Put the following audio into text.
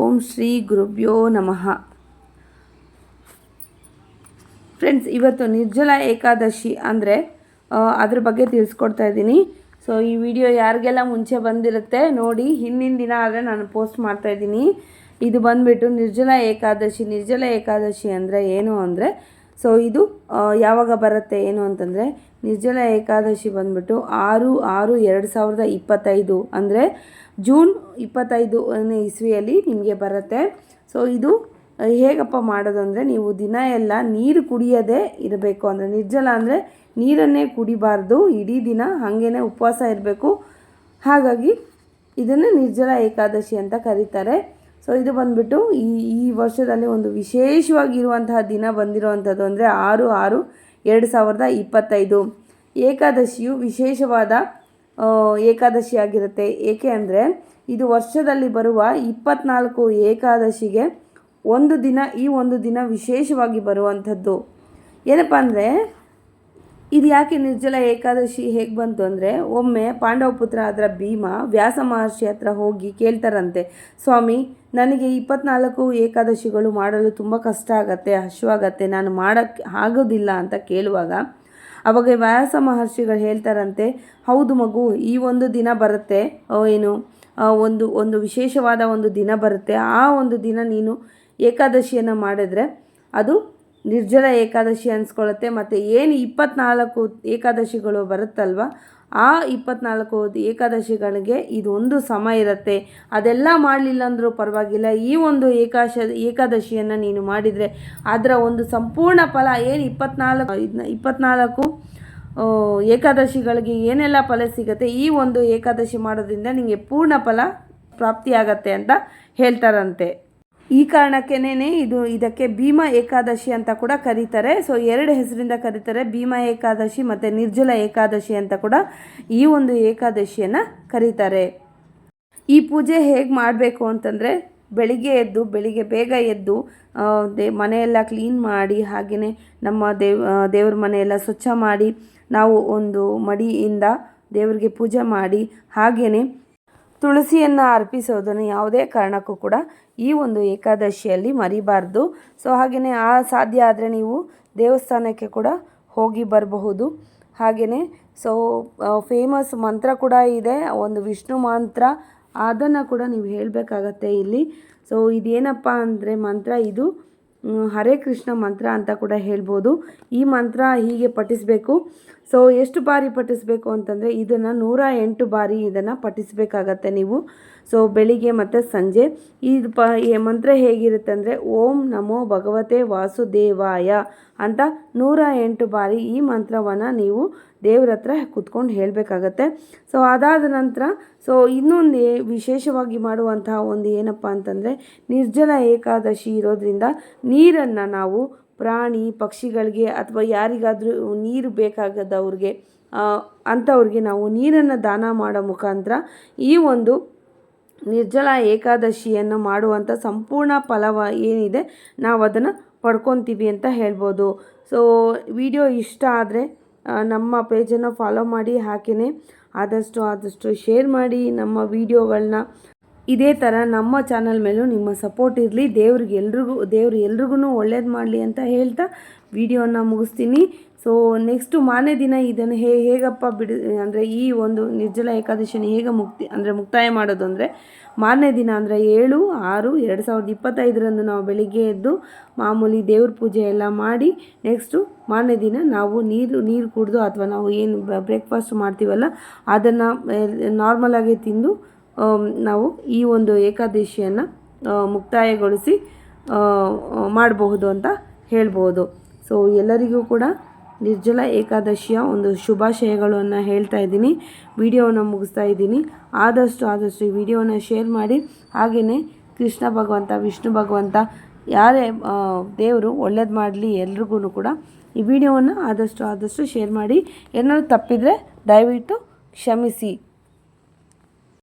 ಓಂ ಶ್ರೀ ಗುರುಭ್ಯೋ ನಮಃ. ಫ್ರೆಂಡ್ಸ್ ಇವತ್ತು ನಿರ್ಜಲ ಏಕಾದಶಿ ಅಂದರೆ ಅದ್ರ ಬಗ್ಗೆ ತಿಳಿಸ್ಕೊಡ್ತಾ ಇದ್ದೀನಿ. ಸೊ ಈ ವಿಡಿಯೋ ಯಾರಿಗೆಲ್ಲ ಮುಂಚೆ ಬಂದಿರುತ್ತೆ, ನೋಡಿ, ಹಿಂದಿನ ದಿನ ಆದರೆ ನಾನು ಪೋಸ್ಟ್ ಮಾಡ್ತಾ ಇದ್ದೀನಿ. ಇದು ಬಂದುಬಿಟ್ಟು ನಿರ್ಜಲ ಏಕಾದಶಿ. ನಿರ್ಜಲ ಏಕಾದಶಿ ಅಂದರೆ ಏನು ಅಂದರೆ ಸೊ ಇದು ಯಾವಾಗ ಬರುತ್ತೆ ಏನು ಅಂತಂದರೆ, ನಿರ್ಜಲ ಏಕಾದಶಿ ಬಂದ್ಬಿಟ್ಟು ಆರು ಆರು, ಎರಡು ಸಾವಿರದ ಇಪ್ಪತ್ತೈದು ಅಂದರೆ ಜೂನ್ ಇಪ್ಪತ್ತೈದು ಇಸ್ವಿಯಲ್ಲಿ ನಿಮಗೆ ಬರುತ್ತೆ. ಸೊ ಇದು ಹೇಗಪ್ಪ ಮಾಡೋದು ಅಂದರೆ ನೀವು ದಿನ ಎಲ್ಲ ನೀರು ಕುಡಿಯದೇ ಇರಬೇಕು ಅಂದರೆ, ನಿರ್ಜಲ ಅಂದರೆ ನೀರನ್ನೇ ಕುಡಿಬಾರ್ದು, ಇಡೀ ದಿನ ಹಾಗೇ ಉಪವಾಸ ಇರಬೇಕು. ಹಾಗಾಗಿ ಇದನ್ನು ನಿರ್ಜಲ ಏಕಾದಶಿ ಅಂತ ಕರೀತಾರೆ. ಸೊ ಇದು ಬಂದ್ಬಿಟ್ಟು ಈ ಈ ವರ್ಷದಲ್ಲಿ ಒಂದು ವಿಶೇಷವಾಗಿರುವಂತಹ ದಿನ ಬಂದಿರುವಂಥದ್ದು ಅಂದರೆ ಆರು ಆರು ಎರಡು ಸಾವಿರದ ಇಪ್ಪತ್ತೈದು. ಏಕಾದಶಿಯು ವಿಶೇಷವಾದ ಏಕಾದಶಿಯಾಗಿರುತ್ತೆ ಏಕೆ ಅಂದರೆ ಇದು ವರ್ಷದಲ್ಲಿ ಬರುವ ಇಪ್ಪತ್ನಾಲ್ಕು ಏಕಾದಶಿಗೆ ಒಂದು ದಿನ, ಈ ಒಂದು ದಿನ ವಿಶೇಷವಾಗಿ ಬರುವಂಥದ್ದು. ಏನಪ್ಪ ಅಂದರೆ ಇದು ಯಾಕೆ ನಿರ್ಜಲ ಏಕಾದಶಿ ಹೇಗೆ ಬಂತು ಅಂದರೆ, ಒಮ್ಮೆ ಪಾಂಡವ ಪುತ್ರ ಅದರ ಭೀಮ ವ್ಯಾಸ ಮಹರ್ಷಿ ಹತ್ರ ಹೋಗಿ ಕೇಳ್ತಾರಂತೆ, ಸ್ವಾಮಿ, ನನಗೆ ಇಪ್ಪತ್ನಾಲ್ಕು ಏಕಾದಶಿಗಳು ಮಾಡಲು ತುಂಬ ಕಷ್ಟ ಆಗತ್ತೆ, ಹಶ್ವಾಗತ್ತೆ, ನಾನು ಮಾಡೋಕ್ಕೆ ಆಗೋದಿಲ್ಲ ಅಂತ ಕೇಳುವಾಗ, ಅವಾಗ ವ್ಯಾಸ ಮಹರ್ಷಿಗಳು ಹೇಳ್ತಾರಂತೆ, ಹೌದು ಮಗು, ಈ ಒಂದು ದಿನ ಬರುತ್ತೆ ಏನು ಒಂದು ಒಂದು ವಿಶೇಷವಾದ ಒಂದು ದಿನ ಬರುತ್ತೆ, ಆ ಒಂದು ದಿನ ನೀನು ಏಕಾದಶಿಯನ್ನು ಮಾಡಿದ್ರೆ ಅದು ನಿರ್ಜಲ ಏಕಾದಶಿ ಅನ್ಸ್ಕೊಳ್ಳುತ್ತೆ ಮತ್ತು ಏನು ಇಪ್ಪತ್ನಾಲ್ಕು ಏಕಾದಶಿಗಳು ಬರುತ್ತಲ್ವ? ಆ ಇಪ್ಪತ್ನಾಲ್ಕು ಏಕಾದಶಿಗಳಿಗೆ ಇದೊಂದು ಸಮ ಇರುತ್ತೆ. ಅದೆಲ್ಲ ಮಾಡಲಿಲ್ಲ ಅಂದರೂ ಪರವಾಗಿಲ್ಲ. ಈ ಒಂದು ಏಕಾಶ, ಏಕಾದಶಿಯನ್ನು ನೀನು ಮಾಡಿದರೆ ಅದರ ಒಂದು ಸಂಪೂರ್ಣ ಫಲ ಏನು ಇಪ್ಪತ್ನಾಲ್ಕು ಇಪ್ಪತ್ನಾಲ್ಕು ಏಕಾದಶಿಗಳಿಗೆ ಏನೆಲ್ಲ ಫಲ ಸಿಗುತ್ತೆ? ಈ ಒಂದು ಏಕಾದಶಿ ಮಾಡೋದ್ರಿಂದ ನಿಮಗೆ ಪೂರ್ಣ ಫಲ ಪ್ರಾಪ್ತಿಯಾಗತ್ತೆ ಅಂತ ಹೇಳ್ತಾರಂತೆ. ಈ ಕಾರಣಕ್ಕೇನೆ ಇದು ಇದಕ್ಕೆ ಭೀಮ ಏಕಾದಶಿ ಅಂತ ಕೂಡ ಕರೀತಾರೆ. ಸೊ ಎರಡು ಹೆಸರಿಂದ ಕರೀತಾರೆ. ಭೀಮ ಏಕಾದಶಿ ಮತ್ತು ನಿರ್ಜಲ ಏಕಾದಶಿ ಅಂತ ಕೂಡ ಈ ಒಂದು ಏಕಾದಶಿಯನ್ನು ಕರೀತಾರೆ. ಈ ಪೂಜೆ ಹೇಗೆ ಮಾಡಬೇಕು ಅಂತಂದರೆ ಬೆಳಿಗ್ಗೆ ಎದ್ದು, ಬೆಳಿಗ್ಗೆ ಬೇಗ ಎದ್ದು ದೇ, ಮನೆಯೆಲ್ಲ ಕ್ಲೀನ್ ಮಾಡಿ ಹಾಗೆಯೇ ನಮ್ಮ ದೇವ್ ದೇವ್ರ ಮನೆಯೆಲ್ಲ ಸ್ವಚ್ಛ ಮಾಡಿ, ನಾವು ಒಂದು ಮಡಿಯಿಂದ ದೇವರಿಗೆ ಪೂಜೆ ಮಾಡಿ ಹಾಗೆಯೇ ತುಳಸಿಯನ್ನು ಅರ್ಪಿಸೋದನ್ನು ಯಾವುದೇ ಕಾರಣಕ್ಕೂ ಕೂಡ ಈ ಒಂದು ಏಕಾದಶಿಯಲ್ಲಿ ಮರಿಬಾರ್ದು. ಸೊ ಹಾಗೆಯೇ ಆ ಸಾಧ್ಯ ಆದರೆ ನೀವು ದೇವಸ್ಥಾನಕ್ಕೆ ಕೂಡ ಹೋಗಿ ಬರಬಹುದು. ಹಾಗೆಯೇ ಸೊ ಫೇಮಸ್ ಮಂತ್ರ ಕೂಡ ಇದೆ, ಒಂದು ವಿಷ್ಣು ಮಂತ್ರ. ಅದನ್ನು ಕೂಡ ನೀವು ಹೇಳಬೇಕಾಗತ್ತೆ ಇಲ್ಲಿ. ಸೊ ಇದೇನಪ್ಪ ಅಂದರೆ ಮಂತ್ರ ಇದು, ಹರೇ ಕೃಷ್ಣ ಮಂತ್ರ ಅಂತ ಕೂಡ ಹೇಳ್ಬೋದು. ಈ ಮಂತ್ರ ಹೀಗೆ ಪಠಿಸಬೇಕು. ಸೊ ಎಷ್ಟು ಬಾರಿ ಪಠಿಸಬೇಕು ಅಂತಂದರೆ ಇದನ್ನು ನೂರ ಎಂಟು ಬಾರಿ ಇದನ್ನು ಪಠಿಸಬೇಕಾಗತ್ತೆ ನೀವು. ಸೊ ಬೆಳಿಗ್ಗೆ ಮತ್ತು ಸಂಜೆ. ಇದು ಪ, ಈ ಮಂತ್ರ ಹೇಗಿರುತ್ತೆ ಅಂದರೆ, ಓಂ ನಮೋ ಭಗವತೆ ವಾಸುದೇವಾಯ ಅಂತ ನೂರ ಎಂಟು ಬಾರಿ ಈ ಮಂತ್ರವನ್ನು ನೀವು ದೇವ್ರ ಹತ್ರ ಕೂತ್ಕೊಂಡು ಹೇಳಬೇಕಾಗತ್ತೆ. ಸೊ ಅದಾದ ನಂತರ ಸೊ ಇನ್ನೊಂದು ವಿಶೇಷವಾಗಿ ಮಾಡುವಂತಹ ಒಂದು ಏನಪ್ಪ ಅಂತಂದರೆ, ನಿರ್ಜಲ ಏಕಾದಶಿ ಇರೋದ್ರಿಂದ ನೀರನ್ನು ನಾವು ಪ್ರಾಣಿ ಪಕ್ಷಿಗಳಿಗೆ ಅಥವಾ ಯಾರಿಗಾದರೂ ನೀರು ಬೇಕಾಗದವ್ರಿಗೆ ಅಂಥವ್ರಿಗೆ ನಾವು ನೀರನ್ನು ದಾನ ಮಾಡೋ ಮುಖಾಂತರ ಈ ಒಂದು ನಿರ್ಜಲ ಏಕಾದಶಿಯನ್ನು ಮಾಡುವಂಥ ಸಂಪೂರ್ಣ ಫಲವ ಏನಿದೆ ನಾವು ಅದನ್ನು ಪಡ್ಕೊತೀವಿ ಅಂತ ಹೇಳ್ಬೋದು. ಸೊ ವಿಡಿಯೋ ಇಷ್ಟ ಆದರೆ ನಮ್ಮ ಪೇಜನ್ನು ಫಾಲೋ ಮಾಡಿ ಹಾಕಿನೇ ಆದಷ್ಟು ಆದಷ್ಟು ಶೇರ್ ಮಾಡಿ ನಮ್ಮ ವಿಡಿಯೋಗಳನ್ನ ಇದೇ ಥರ ನಮ್ಮ ಚಾನಲ್ ಮೇಲೂ ನಿಮ್ಮ ಸಪೋರ್ಟ್ ಇರಲಿ. ದೇವ್ರಿಗೆ ಎಲ್ರಿಗೂ, ದೇವ್ರು ಎಲ್ರಿಗೂ ಒಳ್ಳೇದು ಮಾಡಲಿ ಅಂತ ಹೇಳ್ತಾ ವಿಡಿಯೋನ ಮುಗಿಸ್ತೀನಿ. ಸೊ ನೆಕ್ಸ್ಟು ಮಾರನೇ ದಿನ ಇದನ್ನು ಹೇ, ಹೇಗಪ್ಪ ಬಿಡು, ಅಂದರೆ ಈ ಒಂದು ನಿರ್ಜಲ ಏಕಾದಶಿನ ಹೇಗೆ ಮುಕ್ತಿ, ಅಂದರೆ ಮುಕ್ತಾಯ ಮಾಡೋದು ಅಂದರೆ ಮಾರನೇ ದಿನ ಅಂದರೆ ಏಳು, ಆರು, ಎರಡು ಸಾವಿರದ ಇಪ್ಪತ್ತೈದರಂದು ನಾವು ಬೆಳಿಗ್ಗೆ ಎದ್ದು ಮಾಮೂಲಿ ದೇವ್ರ ಪೂಜೆ ಎಲ್ಲ ಮಾಡಿ ನೆಕ್ಸ್ಟು ಮಾರನೇ ದಿನ ನಾವು ನೀರು ನೀರು ಕುಡಿದು ಅಥವಾ ನಾವು ಏನು ಬ್ರೇಕ್ಫಾಸ್ಟ್ ಮಾಡ್ತೀವಲ್ಲ, ಅದನ್ನು ನಾರ್ಮಲಾಗಿ ತಿಂದು ನಾವು ಈ ಒಂದು ಏಕಾದಶಿಯನ್ನು ಮುಕ್ತಾಯಗೊಳಿಸಿ ಮಾಡಬಹುದು ಅಂತ ಹೇಳ್ಬೋದು. ಸೊ ಎಲ್ಲರಿಗೂ ಕೂಡ ನಿರ್ಜಲ ಏಕಾದಶಿಯ ಒಂದು ಶುಭಾಶಯಗಳನ್ನು ಹೇಳ್ತಾ ಇದ್ದೀನಿ. ವಿಡಿಯೋವನ್ನು ಮುಗಿಸ್ತಾ ಇದ್ದೀನಿ. ಆದಷ್ಟು ಆದಷ್ಟು ವಿಡಿಯೋನ ಶೇರ್ ಮಾಡಿ. ಹಾಗೆಯೇ ಕೃಷ್ಣ ಭಗವಂತ, ವಿಷ್ಣು ಭಗವಂತ, ಯಾರೇ ದೇವರು ಒಳ್ಳೇದು ಮಾಡಲಿ ಎಲ್ರಿಗೂ ಕೂಡ ಈ ವಿಡಿಯೋವನ್ನು ಆದಷ್ಟು ಆದಷ್ಟು ಶೇರ್ ಮಾಡಿ. ಏನಾದರೂ ತಪ್ಪಿದರೆ ದಯವಿಟ್ಟು ಕ್ಷಮಿಸಿ.